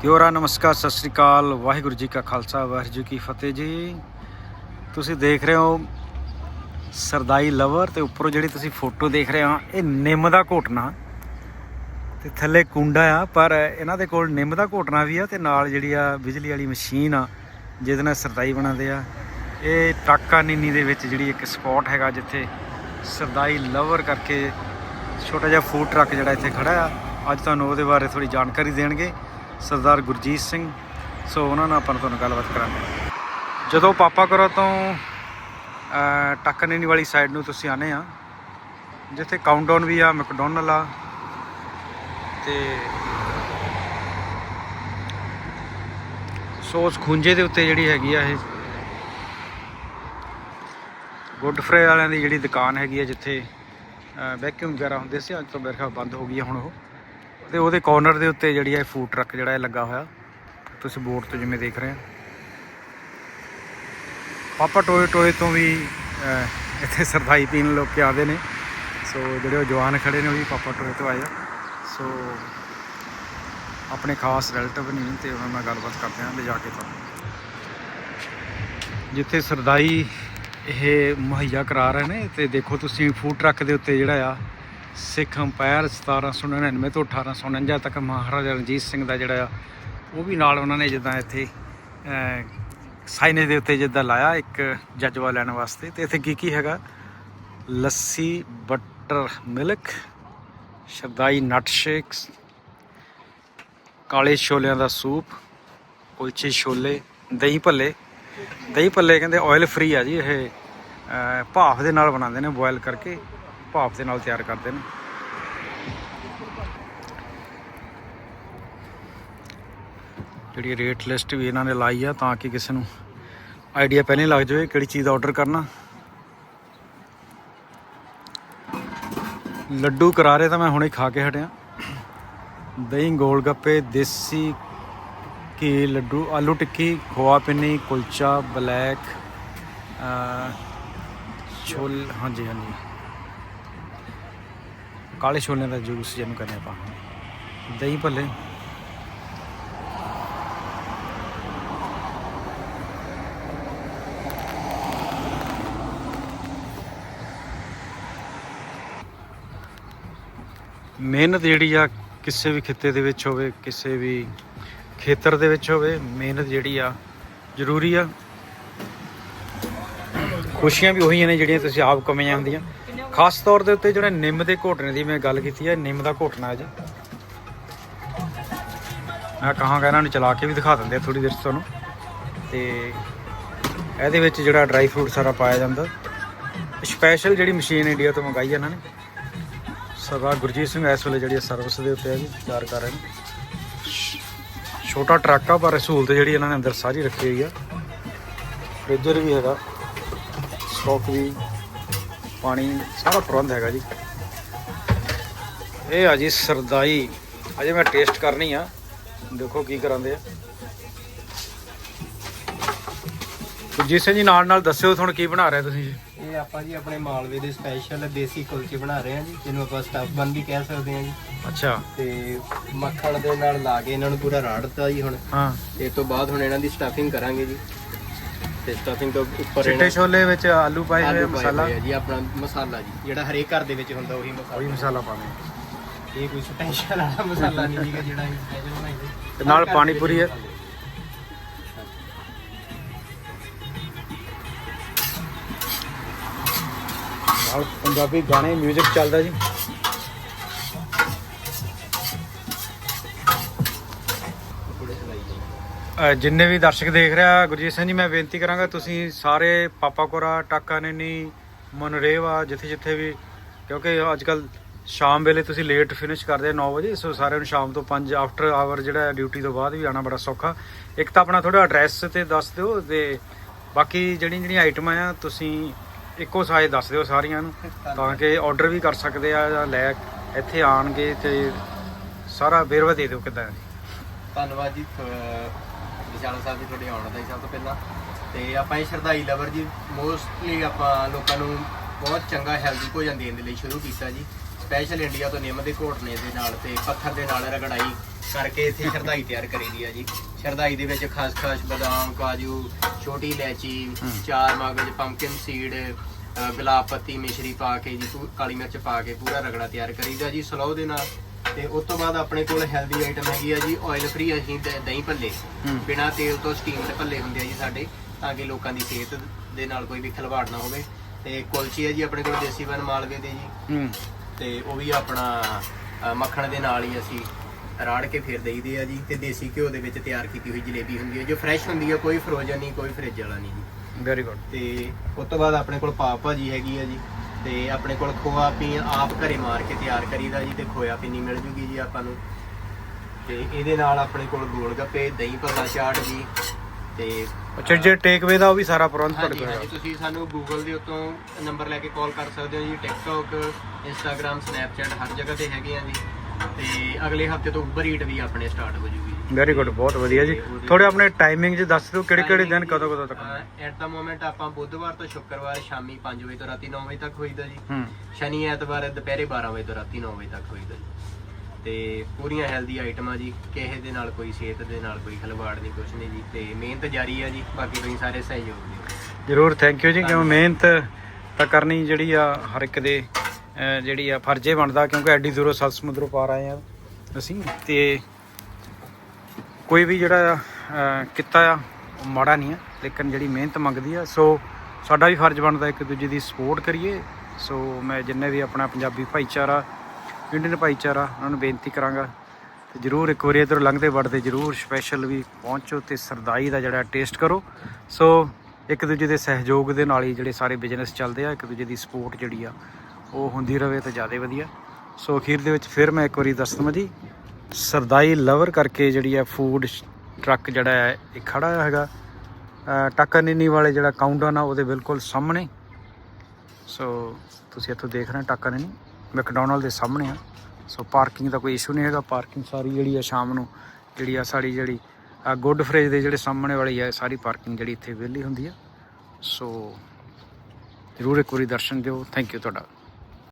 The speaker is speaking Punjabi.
ਕਿਉਰਾ ਨਮਸਕਾਰ, ਸਤਿ ਸ੍ਰੀ ਅਕਾਲ। ਵਾਹਿਗੁਰੂ ਜੀ ਕਾ ਖਾਲਸਾ, ਵਾਹਿਗੁਰੂ ਜੀ ਕੀ ਫਤਿਹ ਜੀ। ਤੁਸੀਂ ਦੇਖ ਰਹੇ ਹੋ ਸਰਦਾਈ ਲਵਰ ਤੇ ਉੱਪਰੋਂ ਜਿਹੜੀ ਤੁਸੀਂ ਫੋਟੋ ਦੇਖ ਰਹੇ ਹੋ, ਇਹ ਨਿੰਮ ਦਾ ਘੋਟਣਾ। ਤੇ ਥੱਲੇ ਕੁੰਡਾ ਆ, ਪਰ ਇਹਨਾਂ ਦੇ ਕੋਲ ਨਿੰਮ ਦਾ ਘੋਟਣਾ ਵੀ ਆ ਤੇ ਨਾਲ ਜਿਹੜੀ ਆ ਬਿਜਲੀ ਵਾਲੀ ਮਸ਼ੀਨ ਆ, ਜਿਹਦੇ ਨਾਲ ਸਰਦਾਈ ਬਣਾਉਂਦੇ ਆ। ਇਹ ਟਾਕਾ ਨੀਨੀ ਦੇ ਵਿੱਚ ਜਿਹੜੀ ਇੱਕ ਸਪੌਟ ਹੈਗਾ, ਜਿੱਥੇ ਸਰਦਾਈ ਲਵਰ ਕਰਕੇ ਛੋਟਾ ਜਿਹਾ ਫੂਡ ਟਰੱਕ ਜਿਹੜਾ ਇੱਥੇ ਖੜਾ ਆ। ਅੱਜ ਤੁਹਾਨੂੰ ਉਹਦੇ ਬਾਰੇ ਥੋੜੀ ਜਾਣਕਾਰੀ ਦੇਣਗੇ। ਸਰਦਾਰ ਗੁਰਜੀਤ ਸਿੰਘ। ਸੋ ਉਹਨਾਂ ਨਾਲ ਆਪਾਂ ਤੁਹਾਨੂੰ ਗੱਲਬਾਤ ਕਰਾਂਗੇ। ਜਦੋਂ ਪਾਪਾ ਕਰੋ ਤੋਂ ਅਹ, ਵਾਲੀ ਸਾਈਡ ਨੂੰ ਤੁਸੀਂ ਆਨੇ ਆ ਜਿੱਥੇ ਕਾਊਂਟਡਾਊਨ ਵੀ ਆ ਮੈਕਡੋਨਲ ਆ ਤੇ ਸੋ ਉਸ ਖੁੰਝੇ ਦੇ ਉੱਤੇ ਜਿਹੜੀ ਹੈਗੀ ਆ ਇਹ। ਗੁੱਡ ਫਰੇ ਵਾਲਿਆਂ ਦੀ ਜਿਹੜੀ ਦੁਕਾਨ ਹੈਗੀ ਆ ਜਿੱਥੇ ਵੈਕਿਊਮ ਵਗੈਰਾ ਹੁੰਦੇ ਸੀ ਅੱਜ ਤੋਂ ਮੇਰੇ ਖਿਆਲ ਬੰਦ ਹੋ ਗਈ ਆ ਹੁਣ ਉਹ। ਤੇ ਉਹਦੇ ਕਾਰਨਰ ਦੇ ਉੱਤੇ ਜਿਹੜੀ ਆ ਫੂਡ ਟਰੱਕ ਜਿਹੜਾ ਹੈ ਲੱਗਾ ਹੋਇਆ। ਤੁਸੀਂ ਬੋਰਡ ਤੋਂ ਜਿਵੇਂ ਦੇਖ ਰਹੇ ਆ ਪਾਪਾ ਟੋਏ ਟੋਏ ਤੋਂ ਵੀ ਇੱਥੇ ਸਰਦਾਈ ਪੀਣ ਲੋਕ ਆਉਂਦੇ ਨੇ। ਸੋ ਜਿਹੜੇ ਉਹ ਜਵਾਨ ਖੜੇ ਨੇ, ਉਹ ਵੀ ਪਾਪਾ ਟੋਏ ਤੋਂ ਆਏ ਆ। ਸੋ ਆਪਣੇ ਖਾਸ ਰਿਲੇਟਿਵ ਨਹੀਂ ਤੇ ਉਹਨਾਂ ਨਾਲ ਗੱਲਬਾਤ ਕਰਦੇ ਹਾਂ, ਲਿਜਾ ਕੇ ਤੁਹਾਨੂੰ। ਜਿੱਥੇ ਸਰਦਾਈ ਇਹ ਮੁਹੱਈਆ ਕਰਾ ਰਹੇ ਨੇ, ਤੇ ਦੇਖੋ ਤੁਸੀਂ ਫੂਡ ਟਰੱਕ ਦੇ ਉੱਤੇ ਜਿਹੜਾ ਆ ਸਿੱਖ ਅੰਪਾਇਰ 1799 ਤੋਂ 1849 ਤੱਕ ਮਹਾਰਾਜਾ ਰਣਜੀਤ ਸਿੰਘ ਦਾ ਜਿਹੜਾ ਆ, ਉਹ ਵੀ ਨਾਲ ਉਹਨਾਂ ਨੇ ਜਿੱਦਾਂ ਇੱਥੇ ਸਾਈਨੇ ਦੇ ਉੱਤੇ ਜਿੱਦਾਂ ਲਾਇਆ ਇੱਕ ਜਜ਼ਬਾ ਲੈਣ ਵਾਸਤੇ। ਤੇ ਇੱਥੇ ਕੀ ਕੀ ਹੈਗਾ? ਲੱਸੀ, ਬਟਰ ਮਿਲਕ, ਸ਼ਰਦਾਈ ਨਟ ਸ਼ੇਕਸ ਕਾਲੇ ਛੋਲਿਆਂ ਦਾ ਸੂਪ, ਕੁਲਚੇ ਛੋਲੇ, ਦਹੀਂ ਭੱਲੇ। ਦਹੀਂ ਭੱਲੇ ਕਹਿੰਦੇ ਆਇਲ ਫ੍ਰੀ ਆ ਜੀ, ਇਹ ਭਾਫ ਦੇ ਨਾਲ ਬਣਾਉਂਦੇ ਨੇ ਬੋਇਲ ਕਰਕੇ। ਭਾਫ ਦੇ ਨਾਲ ਤਿਆਰ ਕਰਦੇ ਨੇ। ਜਿਹੜੀ ਰੇਟ ਲਿਸਟ ਵੀ ਇਹਨਾਂ ਨੇ ਲਾਈ ਆ, ਤਾਂ ਕਿ ਕਿਸੇ ਨੂੰ ਆਈਡੀਆ ਪਹਿਲਾਂ ਲੱਗ ਜਾਵੇ ਕਿਹੜੀ ਚੀਜ਼ ਆਰਡਰ ਕਰਨਾ। ਲੱਡੂ ਕਰਾਰੇ ਤਾਂ ਮੈਂ ਹੁਣੇ ਖਾ ਕੇ ਹਟਿਆ। ਦਹੀਂ ਗੋਲ ਗੱਪੇ ਦੇਸੀ ਘੀ, ਲੱਡੂ, ਆਲੂ ਟਿੱਕੀ, ਖੋਆ ਪਿੰਨੀ, ਕੁਲਚਾ, ਬਲੈਕ ਛੋਲ, ਹਾਂਜੀ ਹਾਂਜੀ। ਕਾਲੇ ਛੋਲਿਆਂ ਦਾ ਜੂਸ ਜਿਹਨੂੰ ਕਹਿੰਦੇ ਆਪਾਂ। ਦਹੀਂ ਭੱਲੇ। ਮਿਹਨਤ ਜਿਹੜੀ ਆ ਕਿਸੇ ਵੀ ਖਿੱਤੇ ਦੇ ਵਿੱਚ ਹੋਵੇ, ਕਿਸੇ ਵੀ ਖੇਤਰ ਦੇ ਵਿੱਚ ਹੋਵੇ, ਮਿਹਨਤ ਜਿਹੜੀ ਆ ਜ਼ਰੂਰੀ ਆ। ਖੁਸ਼ੀਆਂ ਵੀ ਉਹੀ ਨੇ ਜਿਹੜੀਆਂ ਤੁਸੀਂ ਆਪ ਕਮਾਈਆਂ ਹੁੰਦੀਆਂ। ਖਾਸ ਤੌਰ ਦੇ ਉੱਤੇ ਜਿਹੜੇ ਨਿੰਮ ਦੇ ਘੋਟਣੇ ਦੀ ਮੈਂ ਗੱਲ ਕੀਤੀ ਹੈ, ਨਿੰਮ ਦਾ ਘੋਟਣਾ ਹੈ ਜੀ। ਮੈਂ ਕਹਾਂਗਾ ਇਹਨਾਂ ਨੂੰ ਚਲਾ ਕੇ ਵੀ ਦਿਖਾ ਦਿੰਦੇ ਆ ਥੋੜੀ ਦੇਰ ਤੁਹਾਨੂੰ। ਤੇ ਇਹਦੇ ਵਿੱਚ ਜਿਹੜਾ ਡਰਾਈ ਫਰੂਟ ਸਾਰਾ ਪਾਇਆ ਜਾਂਦਾ। ਸਪੈਸ਼ਲ ਜਿਹੜੀ ਮਸ਼ੀਨ ਇੰਡੀਆ ਤੋਂ ਮੰਗਾਈ ਇਹਨਾਂ ਨੇ। ਸਰਦਾਰ ਗੁਰਜੀਤ ਸਿੰਘ ਇਸ ਵੇਲੇ ਜਿਹੜੀ ਸਰਵਿਸ ਦੇ ਉੱਤੇ ਹੈ ਜੀ, ਤਿਆਰ ਕਰ ਰਹੇ ਨੇ। ਛੋਟਾ ਟਰੱਕ ਆ, ਪਰ ਸਹੂਲਤ ਜਿਹੜੀ ਇਹਨਾਂ ਨੇ ਅੰਦਰ ਸਾਰੀ ਰੱਖੀ ਹੋਈ ਆ। ਫ੍ਰਿਜਰ ਵੀ ਹੈਗਾ। ਸਟਾਕ ਵੀ ਪਾਣੀ ਸਾਰਾ ਪ੍ਰਬੰਧ ਹੈਗਾ ਜੀ। ਇਹ ਆ ਜੀ ਸਰਦਾਈ। ਅਜੇ ਮੈਂ ਟੇਸਟ ਕਰਨੀ ਆ। ਦੇਖੋ ਕੀ ਕਰਾਂਦੇ ਆ। ਸਿੰਘ ਜੀ ਨਾਲ ਨਾਲ ਦੱਸਿਓ ਤੁਹਾਨੂੰ ਕੀ ਬਣਾ ਰਹੇ ਤੁਸੀਂ ਜੀ? ਇਹ ਆਪਾਂ ਜੀ ਆਪਣੇ ਮਾਲਵੇ ਦੇ ਸਪੈਸ਼ਲ ਦੇਸੀ ਕੁਲਚੇ ਬਣਾ ਰਹੇ ਹਾਂ ਜੀ ਜਿਹਨੂੰ ਆਪਾਂ ਸਟਫ ਬਨ ਵੀ ਕਹਿ ਸਕਦੇ ਹਾਂ ਜੀ। ਅੱਛਾ। ਤੇ ਮੱਖਣ ਦੇ ਨਾਲ ਲਾ ਕੇ ਇਹਨਾਂ ਨੂੰ ਪੂਰਾ ਰਾੜਤਾ ਜੀ ਹੁਣ। ਹਾਂ। ਇਸ ਤੋਂ ਬਾਅਦ ਹੁਣ ਇਹਨਾਂ ਦੀ ਸਟਫਿੰਗ ਕਰਾਂਗੇ ਜੀ। ਤੇ ਸਟਫਿੰਗ ਤੋਂ ਉੱਪਰ ਚਿੱਟੇ ਛੋਲੇ ਵਿੱਚ ਆਲੂ ਪਾਏ ਹੋਏ ਆ, ਆਲੂ ਪਾਏ ਮਸਾਲਾ। ਹੋਏ ਆ ਜੀ ਆਪਣਾ ਮਸਾਲਾ ਜੀ। ਜਿਹੜਾ ਹਰੇਕ ਘਰ ਦੇ ਵਿੱਚ ਹੁੰਦਾ ਉਹੀ ਉਹੀ ਮਸਾਲਾ ਮਸਾਲਾ ਪਾਉਂਦੇ ਇਹ ਕੋਈ ਸਪੈਸ਼ਲ ਵਾਲਾ ਮਸਾਲਾ ਨਹੀਂ ਜੀ ਜਿਹੜਾ ਅਸੀਂ ਸਪੈਸ਼ਲ ਬਣਾਈਏ ਤੇ ਨਾਲ ਪਾਣੀ ਪੂਰੀ ਹੈ ਨਾਲ ਪੰਜਾਬੀ ਗਾਣੇ 뮤직 ਚੱਲਦਾ ਜੀ ਥੋੜੇ ਚਲਾਈ ਜੀ ਅ, ਜਿੰਨੇ ਵੀ ਦਰਸ਼ਕ ਦੇਖ ਰਿਹਾ, ਗੁਰਜੀਤ ਸਿੰਘ ਜੀ, ਮੈਂ ਬੇਨਤੀ ਕਰਾਂਗਾ, ਤੁਸੀਂ ਸਾਰੇ ਪਾਪਾ ਕੋਰਾ ਟਾਕਾ ਨੈਣੀ ਮਨਰੇਵਾ ਜਿੱਥੇ ਜਿੱਥੇ ਵੀ, ਕਿਉਂਕਿ ਅੱਜ ਕੱਲ ਸ਼ਾਮ ਵੇਲੇ ਤੁਸੀਂ ਲੇਟ ਫਿਨਿਸ਼ ਕਰਦੇ 9 ਵਜੇ, ਸੋ ਸਾਰਿਆਂ ਨੂੰ ਸ਼ਾਮ ਤੋਂ 5 ਆਫਟਰ ਆਵਰ ਜਿਹੜਾ ਡਿਊਟੀ ਤੋਂ ਬਾਅਦ ਵੀ ਆਣਾ ਬੜਾ ਸੌਖਾ। ਇੱਕ ਤਾਂ ਆਪਣਾ ਥੋੜਾ ਐਡਰੈਸ ਤੇ ਦੱਸ ਦਿਓ ਤੇ ਬਾਕੀ ਜਿਹੜੀਆਂ ਜਿਹੜੀਆਂ ਆਈਟਮਾਂ ਆ ਤੁਸੀਂ ਇੱਕੋ ਸਾਈਜ਼ ਦੱਸ ਦਿਓ ਸਾਰੀਆਂ ਨੂੰ, ਤਾਂ ਕਿ ਆਰਡਰ ਵੀ ਕਰ ਸਕਦੇ ਆ ਜਾਂ ਲੈ ਇੱਥੇ ਆਣਗੇ ਤੇ ਸਾਰਾ ਵੇਰਵਾ ਦੇ ਦਿਓ ਕਿਦਾਂ। ਧੰਨਵਾਦ ਜੀ ਵਿਸ਼ਾਲ ਸਾਹਿਬ ਜੀ ਤੁਹਾਡੇ ਆਉਣ ਦਾ ਜੀ ਸਭ ਤੋਂ ਪਹਿਲਾਂ। ਤੇ ਆਪਾਂ ਇਹ ਸ਼ਰਧਾਈ ਲਵਰ ਜੀ ਮੋਸਟਲੀ ਆਪਾਂ ਲੋਕਾਂ ਨੂੰ ਬਹੁਤ ਚੰਗਾ ਹੈਲਦੀ ਭੋਜਨ ਦੇਣ ਦੇ ਲਈ ਸ਼ੁਰੂ ਕੀਤਾ ਜੀ। ਸਪੈਸ਼ਲ ਇੰਡੀਆ ਤੋਂ ਨਿੰਮ ਦੇ ਘੋਟਨੇ ਦੇ ਨਾਲ ਤੇ ਪੱਥਰ ਦੇ ਨਾਲ ਰਗੜਾਈ ਕਰਕੇ ਇੱਥੇ ਸ਼ਰਦਾਈ ਤਿਆਰ ਕਰੀਦੀ ਆ ਜੀ। ਸ਼ਰਦਾਈ ਦੇ ਵਿੱਚ ਖਸਖਸ ਬਦਾਮ ਕਾਜੂ ਛੋਟੀ ਇਲਾਇਚੀ ਚਾਰ ਮਗਜ ਪੰਪਕਿਨ ਸੀਡ ਗੁਲਾਬ ਪੱਤੀ ਮਿਸ਼ਰੀ ਪਾ ਕੇ ਜੀ ਕਾਲੀ ਮਿਰਚ ਪਾ ਕੇ ਪੂਰਾ ਰਗੜਾ ਤਿਆਰ ਕਰੀਦਾ ਜੀ ਸਲੋ ਦੇ ਨਾਲ। ਤੇ ਉਸ ਤੋਂ ਬਾਅਦ ਆਪਣੇ ਕੋਲ ਹੈਲਦੀ ਆਈਟਮ ਹੈਗੀ ਆ ਜੀ ਆਇਲ ਫ੍ਰੀ ਅਸੀਂ ਦ- ਦਹੀਂ ਭੱਲੇ। ਹੂੰ। ਬਿਨਾ ਤੇਲ ਤੋਂ ਸਟੀਮ ਦੇ ਭੱਲੇ ਹੁੰਦੇ ਆ ਜੀ ਸਾਡੇ ਤਾਂ ਕਿ ਲੋਕਾਂ ਦੀ ਸਿਹਤ ਦੇ ਨਾਲ ਕੋਈ ਵੀ ਖਿਲਵਾੜ ਨਾ ਹੋਵੇ। ਤੇ ਕੁਲਚੀ ਹੈ ਜੀ ਆਪਣੇ ਕੋਲ ਦੇਸੀ ਬਨ ਮਾਲਵੇ ਦੇ ਜੀ। ਹੂੰ। ਤੇ ਉਹ ਵੀ ਆਪਣਾ ਅ, ਮੱਖਣ ਦੇ ਨਾਲ ਹੀ ਅਸੀਂ ਰਾੜ ਕੇ ਫੇਰ ਦਈਦੇ ਆ ਜੀ। ਤੇ ਦੇਸੀ ਘਿਓ ਦੇ ਵਿੱਚ ਤਿਆਰ ਕੀਤੀ ਹੋਈ ਜਲੇਬੀ ਹੁੰਦੀ ਹੈ ਜੋ। ਫਰੈਸ਼ ਹੁੰਦੀ ਹੈ ਕੋਈ ਫਰੋਜ਼ਨ ਨਹੀਂ ਕੋਈ ਫ੍ਰਿਜ ਵਾਲਾ ਨਹੀਂ ਜੀ। ਵੈਰੀ ਗੁੱਡ ਤੇ ਉਸ ਤੋਂ ਬਾਅਦ ਆਪਣੇ ਕੋਲ ਪਾਵ ਭਾਜੀ ਹੈਗੀ ਆ ਜੀ। ਤੇ ਆਪਣੇ ਕੋਲ ਖੋਆ ਪੀ ਆਪ ਘਰੇ ਮਾਰ ਕੇ ਤਿਆਰ ਕਰੀਦਾ ਜੀ ਤੇ ਖੋਇਆ ਪੀਣੀ ਮਿਲ ਜੂਗੀ ਜੀ ਆਪਾਂ ਨੂੰ। ਤੇ ਇਹਦੇ ਨਾਲ ਆਪਣੇ ਕੋਲ ਗੋਲ ਗੱਪੇ ਦਹੀਂ ਭੱਲਾ ਚਾਟ ਜੀ ਤੇ ਅੱਛਾ ਜੇ ਟੇਕਵੇ ਦਾ ਉਹ ਵੀ ਸਾਰਾ ਪ੍ਰਬੰਧ ਤੁਹਾਡੇ ਕੋਲ ਹਾਂਜੀ ਹੈਗਾ। ਤੁਸੀਂ ਸਾਨੂੰ ਗੂਗਲ ਦੇ ਉੱਤੋਂ ਨੰਬਰ ਲੈ ਕੇ ਕਾਲ ਕਰ ਸਕਦੇ ਹੋ ਜੀ ਟਿਕਟੌਕ ਇੰਸਟਾਗ੍ਰam ਸਨੈਪਚੈਟ ਹਰ ਜਗ੍ਹਾ ਤੇ ਹੈਗੇ ਆ ਜੀ। ਤੇ ਅਗਲੇ ਹਫ਼ਤੇ ਤੋਂ ਉਬਰ ਈਟ ਵੀ ਆਪਣੇ ਸਟਾਰਟ ਹੋ ਜੂਗੀ। ਵੈਰੀ ਗੁੱਡ ਬਹੁਤ ਵਧੀਆ ਜੀ। ਥੋੜੇ ਆਪਣੇ ਟਾਈਮਿੰਗ ਜੀ ਦੱਸ ਦਿਓ ਕਿਹੜੇ ਕਿਹੜੇ ਦਿਨ ਕਦੋਂ ਕਦੋਂ ਤੱਕ ਐਟ ਦਾ ਮੋਮੈਂਟ ਆਪਾਂ ਬੁੱਧਵਾਰ ਤੋਂ ਸ਼ੁੱਕਰਵਾਰ ਸ਼ਾਮੀ 5 ਵਜੇ ਤੋਂ ਰਾਤੀ 9 ਵਜੇ ਤੱਕ ਹੋਈਦਾ ਜੀ। ਹੂੰ। ਸ਼ਨੀ ਐਤਵਾਰ ਦੁਪਹਿਰੇ 12 ਵਜੇ ਤੋਂ ਰਾਤੀ 9 ਵਜੇ ਤੱਕ ਹੋਈਦਾ ਜੀ। ਤੇ ਪੂਰੀਆਂ ਹੈਲਦੀ ਆਈਟਮਾਂ ਜੀ। ਕਿਸੇ ਦੇ ਨਾਲ ਕੋਈ ਸਿਹਤ ਦੇ ਨਾਲ ਕੋਈ ਖਲਵਾੜ ਨਹੀਂ ਕੁਛ ਨਹੀਂ ਜੀ। ਤੇ ਮਿਹਨਤ ਜਾਰੀ ਹੈ ਜੀ। ਬਾਕੀ ਤੁਸੀਂ ਸਾਰੇ ਸਹਿਯੋਗ ਦਿਓ। ਜ਼ਰੂਰ ਥੈਂਕ ਯੂ ਜੀ। ਕਿਉਂ ਮਿਹਨਤ ਤਾਂ ਕਰਨੀ ਜਿਹੜੀ ਆ ਹਰ ਇੱਕ ਦੇ ਜਿਹੜੀ ਆ ਫਰਜ਼ੇ ਬਣਦਾ। ਕਿਉਂਕਿ ਐਡੀ ਦੂਰੋਂ ਸੱਤ ਸਮੁੰਦਰੋਂ ਪਾਰ ਆਏ ਆ ਅਸੀਂ। ਤੇ ਕੋਈ ਵੀ ਜਿਹੜਾ ਅਹ, ਕਿੱਤਾ ਆ ਉਹ ਮਾੜਾ ਨਹੀਂ ਆ ਲੇਕਿਨ ਜਿਹੜੀ ਮਿਹਨਤ ਮੰਗਦੀ ਆ ਸੋ ਸਾਡਾ ਵੀ ਫਰਜ਼ ਬਣਦਾ ਇੱਕ ਦੂਜੇ ਦੀ ਸਪੋਰਟ ਕਰੀਏ। ਸੋ ਮੈਂ ਜਿੰਨੇ ਵੀ ਆਪਣਾ ਪੰਜਾਬੀ ਭਾਈਚਾਰਾ ਇੰਡੀਅਨ ਭਾਈਚਾਰਾ ਉਹਨਾਂ ਨੂੰ ਬੇਨਤੀ ਕਰਾਂਗਾ ਤੇ ਜਰੂਰ ਇੱਕ ਵਾਰੀ ਇਧਰ ਲੰਘਦੇ ਵੜਦੇ ਜਰੂਰ ਸਪੈਸ਼ਲ ਵੀ ਪਹੁੰਚੋ ਤੇ ਸਰਦਾਈ ਦਾ ਜਿਹੜਾ ਟੇਸਟ ਕਰੋ। ਸੋ ਇੱਕ ਦੂਜੇ ਦੇ ਸਹਿਯੋਗ ਦੇ ਨਾਲ ਹੀ ਜਿਹੜੇ ਸਾਰੇ ਬਿਜ਼ਨਸ ਚੱਲਦੇ ਆ ਇੱਕ ਦੂਜੇ ਦੀ ਸਪੋਰਟ ਜਿਹੜੀ ਆ ਉਹ ਹੁੰਦੀ ਰਵੇ ਤਾਂ ਜ਼ਿਆਦਾ ਵਧੀਆ। ਸੋ ਅਖੀਰ ਦੇ ਵਿੱਚ ਫਿਰ ਮੈਂ ਇੱਕ ਵਾਰੀ ਦੱਸ ਦਵਾਂ ਜੀ ਸਰਦਾਈ ਲਵਰ ਕਰਕੇ ਜਿਹੜੀ ਆ ਫੂਡ ਟਰੱਕ ਜਿਹੜਾ ਹੈ, ਇਹ ਖੜਾ ਹੈਗਾ। ਅਹ ਟਾਕਾ ਨਿੰਨੀ ਵਾਲੇ ਜਿਹੜਾ ਕਾਊਂਟਰ ਆ ਉਹਦੇ ਬਿਲਕੁਲ ਸਾਹਮਣੇ। ਸੋ ਤੁਸੀਂ ਇੱਥੋਂ ਦੇਖ ਰਹੇ ਹੋ ਟਾਕਾ ਨਿੰਨੀ ਮੈਕਡੋਨਲਡ ਦੇ ਸਾਹਮਣੇ ਆ। ਸੋ ਪਾਰਕਿੰਗ ਦਾ ਕੋਈ ਇਸ਼ੂ ਨਹੀਂ ਹੈਗਾ। ਪਾਰਕਿੰਗ ਸਾਰੀ ਜਿਹੜੀ ਆ ਸ਼ਾਮ ਨੂੰ ਜਿਹੜੀ ਆ ਸਾਡੀ ਜਿਹੜੀ ਗੁੱਡ ਫ੍ਰੇਜ ਦੇ ਜਿਹੜੇ ਸਾਹਮਣੇ ਵਾਲੀ ਆ ਸਾਰੀ ਪਾਰਕਿੰਗ ਜਿਹੜੀ ਇੱਥੇ ਵਿਹਲੀ ਹੁੰਦੀ ਆ। ਸੋ ਜ਼ਰੂਰ ਇੱਕ ਵਾਰੀ ਦਰਸ਼ਨ ਦਿਓ। ਥੈਂਕ ਯੂ ਤੁਹਾਡਾ।